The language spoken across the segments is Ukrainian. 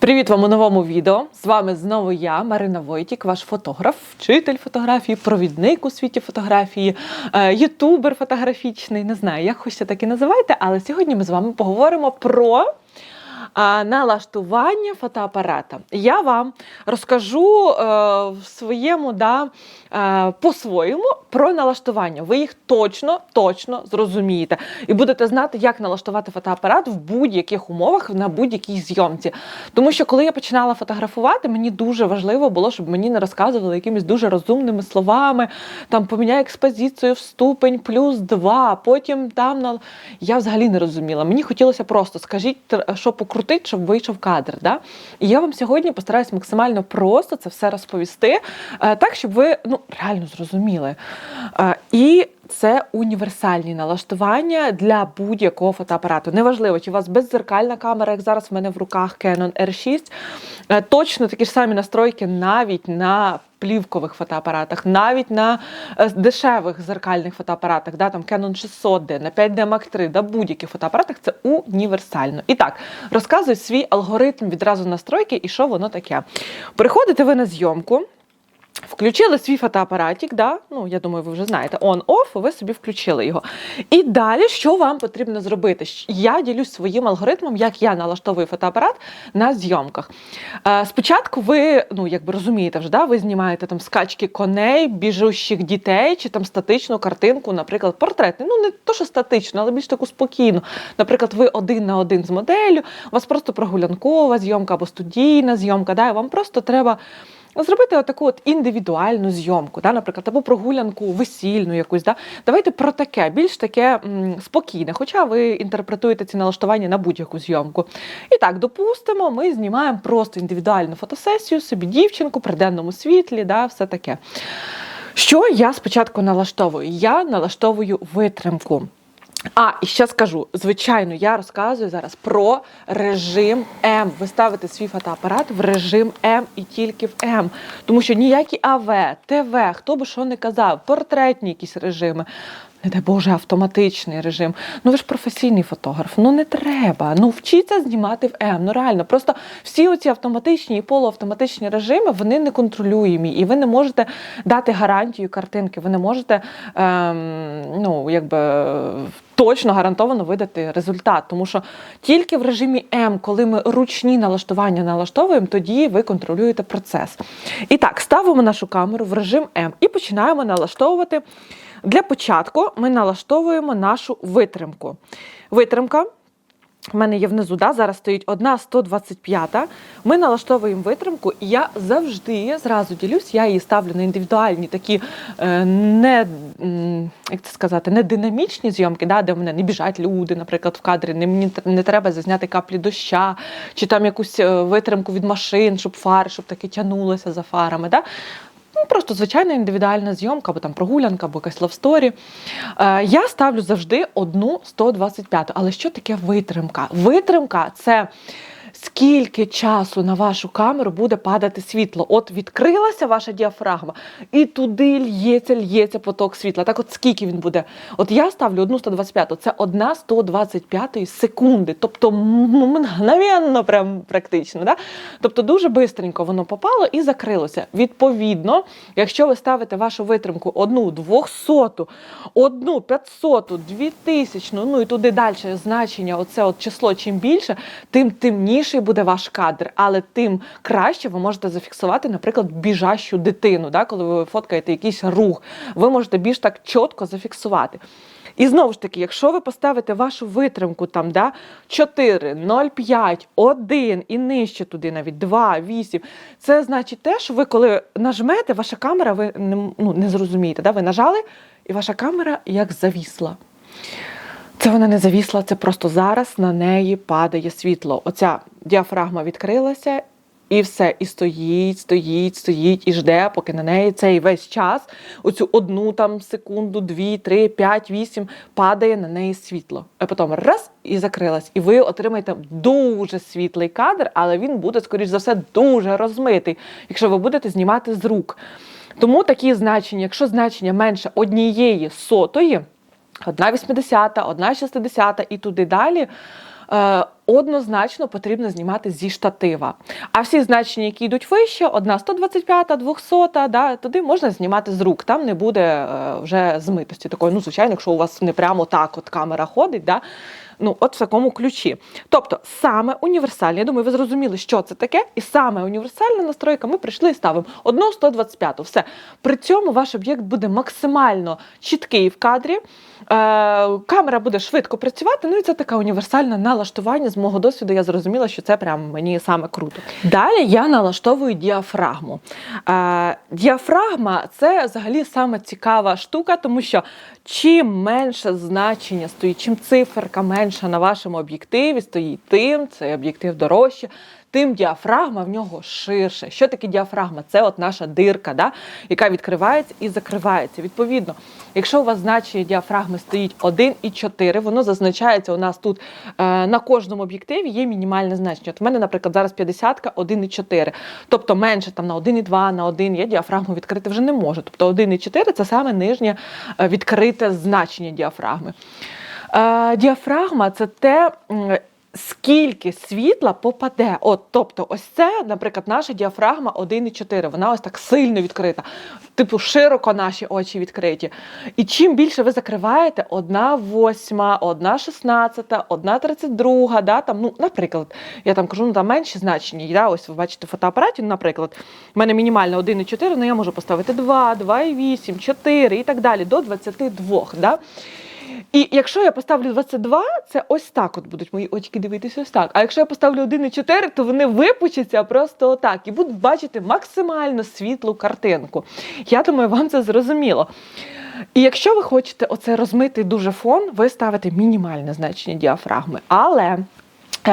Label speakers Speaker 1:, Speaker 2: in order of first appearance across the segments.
Speaker 1: Привіт вам у новому відео. З вами знову я, Марина Войтік, ваш фотограф, вчитель фотографії, провідник у світі фотографії, е, ютубер фотографічний. Не знаю, як хочете так і називайте, але сьогодні ми з вами поговоримо про налаштування фотоапарата. Я вам розкажу е, в своєму да, е, по-своєму про налаштування. Ви їх точно, точно зрозумієте і будете знати, як налаштувати фотоапарат в будь-яких умовах на будь-якій зйомці. Тому що коли я починала фотографувати, мені дуже важливо було, щоб мені не розказували якимись дуже розумними словами, там поміняй експозицію в ступень плюс два, потім там на я взагалі не розуміла. Мені хотілося просто скажіть, що покрутить, щоб вийшов кадр. Да? І я вам сьогодні постараюсь максимально просто це все розповісти, е, так щоб ви ну реально зрозуміли. Е, І це універсальні налаштування для будь-якого фотоапарату. Неважливо, чи у вас беззеркальна камера, як зараз в мене в руках Canon R6. Е, Точно такі ж самі настройки навіть на плівкових фотоапаратах, навіть на е, дешевих зеркальних фотоапаратах, да, там Canon 600D, на 5D Mark III, да, будь-яких фотоапаратах це універсально. І так, розказую свій алгоритм відразу настройки і що воно таке. Приходите ви на зйомку. Включили свій фотоапаратик, да? ну я думаю, ви вже знаєте, on-off, ви собі включили його. І далі, що вам потрібно зробити? Я ділюсь своїм алгоритмом, як я налаштовую фотоапарат на зйомках. Е, спочатку ви, ну якби розумієте вже, да? ви знімаєте там скачки коней, біжущих дітей, чи там статичну картинку, наприклад, портретний. Ну не то, що статично, але більш таку спокійну. Наприклад, ви один на один з моделлю, у вас просто прогулянкова зйомка або студійна зйомка. Да? і Вам просто треба. Зробити отаку от індивідуальну зйомку, да, наприклад, або прогулянку весільну якусь. Да. Давайте про таке, більш таке м, спокійне, хоча ви інтерпретуєте ці налаштування на будь-яку зйомку. І так, допустимо, ми знімаємо просто індивідуальну фотосесію, собі дівчинку при денному світлі, да, все таке. Що я спочатку налаштовую? Я налаштовую витримку. А, і ще скажу, звичайно, я розказую зараз про режим М. Ви ставите свій фотоапарат в режим М і тільки в М. Тому що ніякі АВ, ТВ, хто би що не казав, портретні якісь режими. Не дай Боже, автоматичний режим. Ну ви ж професійний фотограф. Ну не треба. Ну вчіться знімати в М. Ну реально, просто всі оці автоматичні і полуавтоматичні режими вони не контролюємі, і ви не можете дати гарантію картинки. Ви не можете ем, ну якби точно гарантовано видати результат. Тому що тільки в режимі М, коли ми ручні налаштування налаштовуємо, тоді ви контролюєте процес. І так, ставимо нашу камеру в режим М і починаємо налаштовувати. Для початку ми налаштовуємо нашу витримку. Витримка. У мене є внизу, да, зараз стоїть одна 125. Ми налаштовуємо витримку, і я завжди зразу ділюсь, я її ставлю на індивідуальні такі е, не, як це сказати, не динамічні зйомки, да, де в мене не біжать люди, наприклад, в кадрі, не, мені не треба зазняти каплі доща, чи там якусь е, витримку від машин, щоб фари, щоб таке тягнулося за фарами. Да. Ну, просто звичайна індивідуальна зйомка, або там прогулянка, або якась лавсторі. Е, я ставлю завжди одну 125. Але що таке витримка? Витримка це. Скільки часу на вашу камеру буде падати світло? От відкрилася ваша діафрагма, і туди л'ється, л'ється поток світла. Так, от скільки він буде? От я ставлю одну 125, це одна 125 секунди, тобто мгновенно, прям практично. Да? Тобто дуже бистренько воно попало і закрилося. Відповідно, якщо ви ставите вашу витримку одну 200, одну 500, 2000, ну і туди далі значення, оце от число чим більше, тим темніший буде ваш кадр, але тим краще ви можете зафіксувати, наприклад, біжащу дитину, да, коли ви фоткаєте якийсь рух, ви можете більш так чітко зафіксувати. І знову ж таки, якщо ви поставите вашу витримку там, да, 4, 0, 5, 1 і нижче туди навіть 2, 8, це значить те, що ви коли нажмете, ваша камера, ви не, ну, не зрозумієте, да, ви нажали, і ваша камера як завісла. Це вона не завісла, це просто зараз на неї падає світло. Оця діафрагма відкрилася, і все, і стоїть, стоїть, стоїть, і жде, поки на неї цей весь час, оцю одну там секунду, дві, три, п'ять, вісім, падає на неї світло. А потім раз і закрилась. І ви отримаєте дуже світлий кадр, але він буде, скоріш за все, дуже розмитий, якщо ви будете знімати з рук. Тому такі значення, якщо значення менше однієї сотої, одна 80, одна 60 і туди далі. е, однозначно потрібно знімати зі штатива. А всі значення, які йдуть вище, одна 125, 200, да, туди можна знімати з рук. Там не буде е, вже змитості такої. Ну, звичайно, якщо у вас не прямо так от камера ходить, да, ну от в такому ключі. Тобто, саме універсальне, я думаю, ви зрозуміли, що це таке, і саме універсальна настройка. Ми прийшли і ставимо одну 125. Все. При цьому ваш об'єкт буде максимально чіткий в кадрі. Е, камера буде швидко працювати. Ну і це таке універсальне налаштування. З мого досвіду я зрозуміла, що це прям мені саме круто. Далі я налаштовую діафрагму. Е, діафрагма це взагалі саме цікава штука, тому що чим менше значення стоїть, чим циферка менша на вашому об'єктиві стоїть, тим цей об'єктив дорожче. Тим діафрагма в нього ширше. Що таке діафрагма? Це от наша дирка, да? яка відкривається і закривається. Відповідно, якщо у вас значення діафрагми стоїть 1,4, воно зазначається у нас тут е, на кожному об'єктиві є мінімальне значення. От у мене, наприклад, зараз 50 1,4. Тобто менше там на 1,2, на 1 я діафрагму відкрити вже не можу. Тобто 1,4 це саме нижнє е, відкрите значення діафрагми. Е, діафрагма це те. Скільки світла попаде? От, тобто, ось це, наприклад, наша діафрагма 1,4. Вона ось так сильно відкрита. Типу, широко наші очі відкриті. І чим більше ви закриваєте, одна восьма, одна шістнадцята, одна тридцять друга, да, там, ну, наприклад, я там кажу, ну там менші значення. Да, ось ви бачите в фотоапараті, ну, наприклад, в мене мінімально 1,4, ну я можу поставити 2, 2,8, 4 і так далі, до 22. Да? І якщо я поставлю 22, це ось так от будуть мої очки дивитися ось так. А якщо я поставлю 1,4, то вони випучаться просто отак і будуть бачити максимально світлу картинку. Я думаю, вам це зрозуміло. І якщо ви хочете оце розмити дуже фон, ви ставите мінімальне значення діафрагми. Але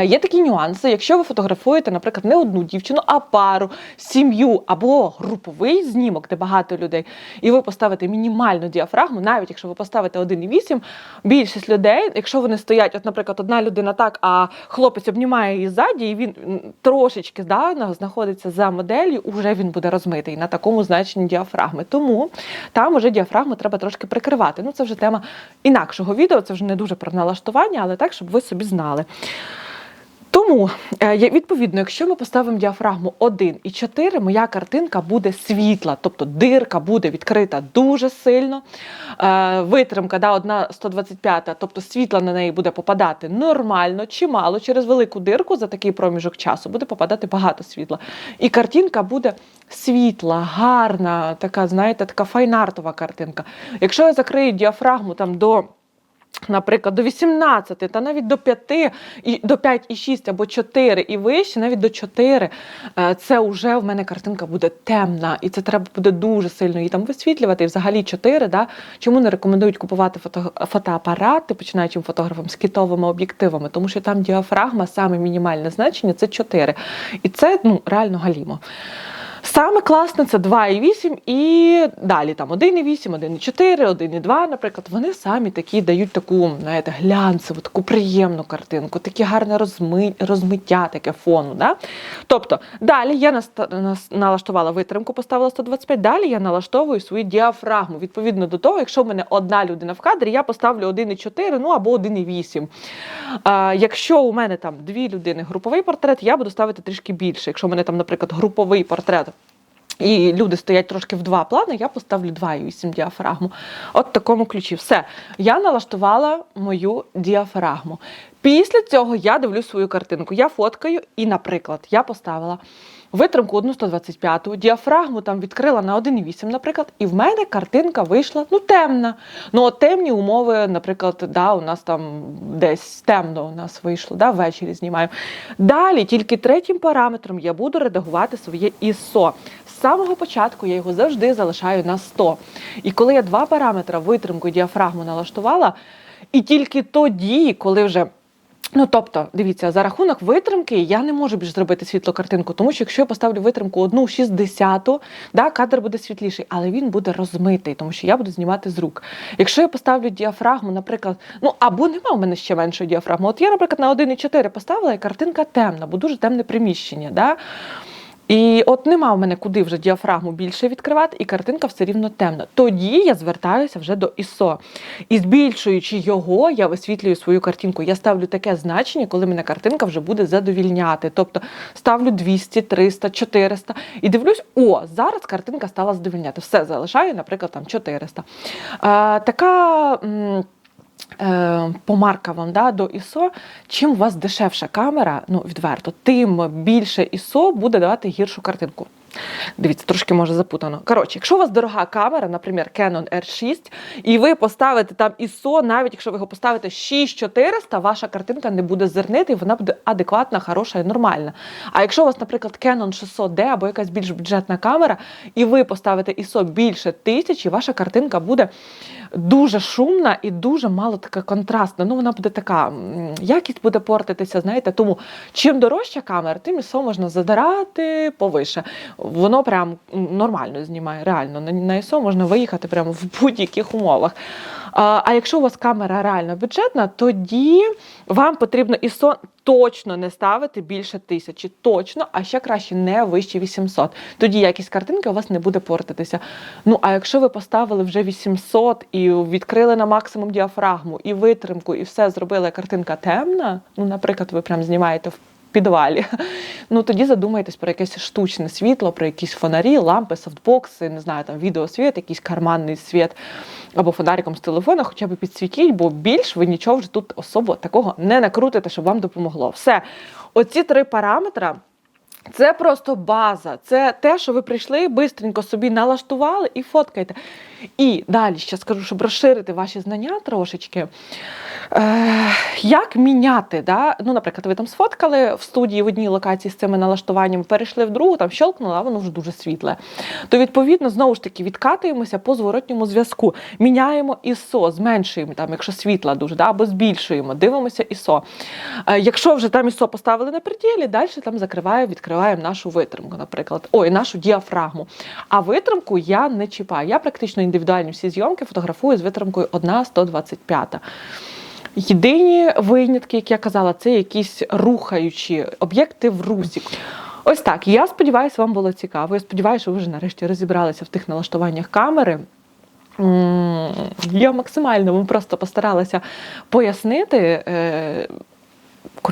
Speaker 1: Є такі нюанси, якщо ви фотографуєте, наприклад, не одну дівчину, а пару, сім'ю або груповий знімок, де багато людей, і ви поставите мінімальну діафрагму, навіть якщо ви поставите 1,8, більшість людей, якщо вони стоять, от, наприклад, одна людина так, а хлопець обнімає її ззаді, і він трошечки да, знаходиться за моделлю, уже він буде розмитий на такому значенні діафрагми. Тому там уже діафрагму треба трошки прикривати. Ну, це вже тема інакшого відео, це вже не дуже про налаштування, але так, щоб ви собі знали. Тому, е, відповідно, якщо ми поставимо діафрагму 1 і 4, моя картинка буде світла, тобто дирка буде відкрита дуже сильно. Е, Витримка да, одна 125, тобто світла на неї буде попадати нормально, чимало. Через велику дирку за такий проміжок часу буде попадати багато світла. І картинка буде світла, гарна, така, знаєте, така файнартова картинка. Якщо я закрию діафрагму там до. Наприклад, до 18 та навіть до 5, і до 5 і 6 або 4 і вище, навіть до 4, е, це вже в мене картинка буде темна, і це треба буде дуже сильно її там висвітлювати. І взагалі 4, да? чому не рекомендують купувати фото, фотоапарати, починаючим фотографом з китовими об'єктивами, тому що там діафрагма, саме мінімальне значення це 4. І це ну, реально галімо. Саме класне це 2,8 і далі там 1,8, 1,4, 1,2, наприклад, вони самі такі дають таку, знаєте, глянцеву, таку приємну картинку, таке гарне розми... розмиття таке фону. Да? Тобто, далі я наста... нас- налаштувала витримку, поставила 125, далі я налаштовую свою діафрагму. Відповідно до того, якщо в мене одна людина в кадрі, я поставлю 1,4, ну або 1,8. А, якщо у мене там дві людини груповий портрет, я буду ставити трішки більше. Якщо у мене там, наприклад, груповий портрет. І люди стоять трошки в два плани, я поставлю 2,8 діафрагму. От в такому ключі. Все. Я налаштувала мою діафрагму. Після цього я дивлю свою картинку. Я фоткаю, і, наприклад, я поставила витримку 1,125, діафрагму там відкрила на 1,8, наприклад, і в мене картинка вийшла ну, темна. Ну, от темні умови, наприклад, да, у нас там десь темно у нас вийшло, да, ввечері знімаємо. Далі, тільки третім параметром я буду редагувати своє ISO. Самого початку я його завжди залишаю на 100. І коли я два параметри витримку і діафрагму налаштувала, і тільки тоді, коли вже Ну, тобто, дивіться, за рахунок витримки я не можу більш зробити світлу картинку, тому що якщо я поставлю витримку одну 60, да, кадр буде світліший, але він буде розмитий, тому що я буду знімати з рук. Якщо я поставлю діафрагму, наприклад, ну або нема у мене ще меншої діафрагми. От я, наприклад, на 1,4 поставила, і картинка темна, бо дуже темне приміщення. Да? І от нема в мене куди вже діафрагму більше відкривати, і картинка все рівно темна. Тоді я звертаюся вже до ISO. І збільшуючи його, я висвітлюю свою картинку. Я ставлю таке значення, коли мене картинка вже буде задовільняти. Тобто ставлю 200, 300, 400 і дивлюсь, о, зараз картинка стала задовільняти. Все залишаю, наприклад, там 400. А, така. М, маркам Помарка вам да, до ISO, чим у вас дешевша камера, ну відверто, тим більше ISO буде давати гіршу картинку. Дивіться, трошки може запутано. Коротше, якщо у вас дорога камера, наприклад, Canon R6, і ви поставите там ISO, навіть якщо ви його поставите 6400, ваша картинка не буде зернити, і вона буде адекватна, хороша і нормальна. А якщо у вас, наприклад, Canon 600D або якась більш бюджетна камера, і ви поставите ISO більше тисячі, ваша картинка буде дуже шумна і дуже мало така контрастна. Ну, вона буде така, якість буде портитися, знаєте. Тому чим дорожча камера, тим ISO можна задирати повише. Воно прям нормально знімає, реально. На, ISO можна виїхати прямо в будь-яких умовах. А якщо у вас камера реально бюджетна, тоді вам потрібно ISO точно не ставити більше тисячі, точно, а ще краще не вище 800. Тоді якість картинки у вас не буде портитися. Ну а якщо ви поставили вже 800 і відкрили на максимум діафрагму, і витримку, і все зробили, картинка темна. Ну, наприклад, ви прям знімаєте в підвалі. Ну тоді задумайтесь про якесь штучне світло, про якісь фонарі, лампи, софтбокси, не знаю, там відеосвіт, якийсь карманний світ або фонариком з телефона, хоча б підсвітіть, бо більш ви нічого вже тут особо такого не накрутите, щоб вам допомогло. Все, оці три параметри. Це просто база, це те, що ви прийшли, бистренько собі налаштували і фоткаєте. І далі ще скажу, щоб розширити ваші знання трошечки. Е, як міняти? Да? Ну, наприклад, ви там сфоткали в студії в одній локації з цими налаштуваннями, перейшли в другу, там щелкнули, а воно вже дуже світле. То, відповідно, знову ж таки, відкатуємося по зворотньому зв'язку. Міняємо ISO, зменшуємо, там, якщо світла дуже, да? або збільшуємо, дивимося ISO. Е, якщо вже там ISO поставили на пределі, далі там закриваємо, нашу витримку, наприклад. Ой, нашу діафрагму. А витримку я не чіпаю. Я практично індивідуальні всі зйомки фотографую з витримкою 1,125. Єдині винятки, як я казала, це якісь рухаючі об'єкти в русі. Ось так. Я сподіваюся, вам було цікаво. Я сподіваюся, що ви вже нарешті розібралися в тих налаштуваннях камери. Я максимально просто постаралася пояснити.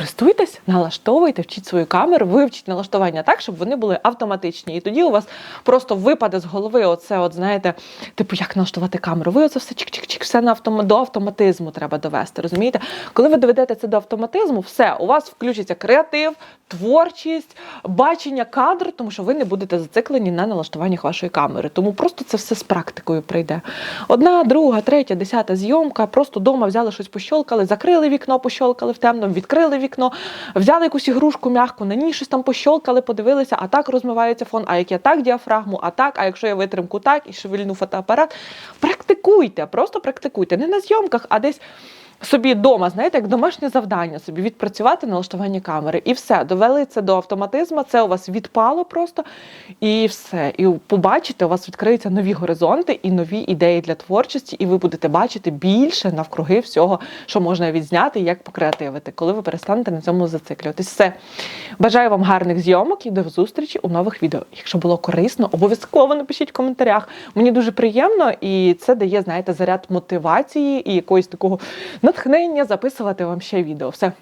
Speaker 1: Користуйтесь, налаштовуйте, вчіть свою камеру, вивчіть налаштування так, щоб вони були автоматичні. І тоді у вас просто випаде з голови оце, от знаєте, типу, як налаштувати камеру. Ви оце все чик-чик-чик, все на автом... до автоматизму треба довести. Розумієте? Коли ви доведете це до автоматизму, все, у вас включиться креатив, творчість, бачення кадру, тому що ви не будете зациклені на налаштуваннях вашої камери. Тому просто це все з практикою прийде. Одна, друга, третя, десята зйомка. Просто вдома взяли щось пощолкали, закрили вікно, пощолкали в темному, відкрили вікно, взяли якусь ігрушку м'яку, на ній щось там пощолкали, подивилися, а так розмивається фон, а як я так діафрагму, а так, а якщо я витримку так і шевельну фотоапарат. Практикуйте, просто практикуйте. Не на зйомках, а десь. Собі вдома, знаєте, як домашнє завдання, собі відпрацювати налаштування камери. І все, довели це до автоматизму, це у вас відпало просто, і все. І побачите, у вас відкриються нові горизонти і нові ідеї для творчості, і ви будете бачити більше навкруги всього, що можна відзняти, як покреативити, коли ви перестанете на цьому зациклюватись. Все. Бажаю вам гарних зйомок і до зустрічі у нових відео. Якщо було корисно, обов'язково напишіть в коментарях. Мені дуже приємно, і це дає, знаєте, заряд мотивації і якоїсь такого натхнення записувати вам ще відео. Все.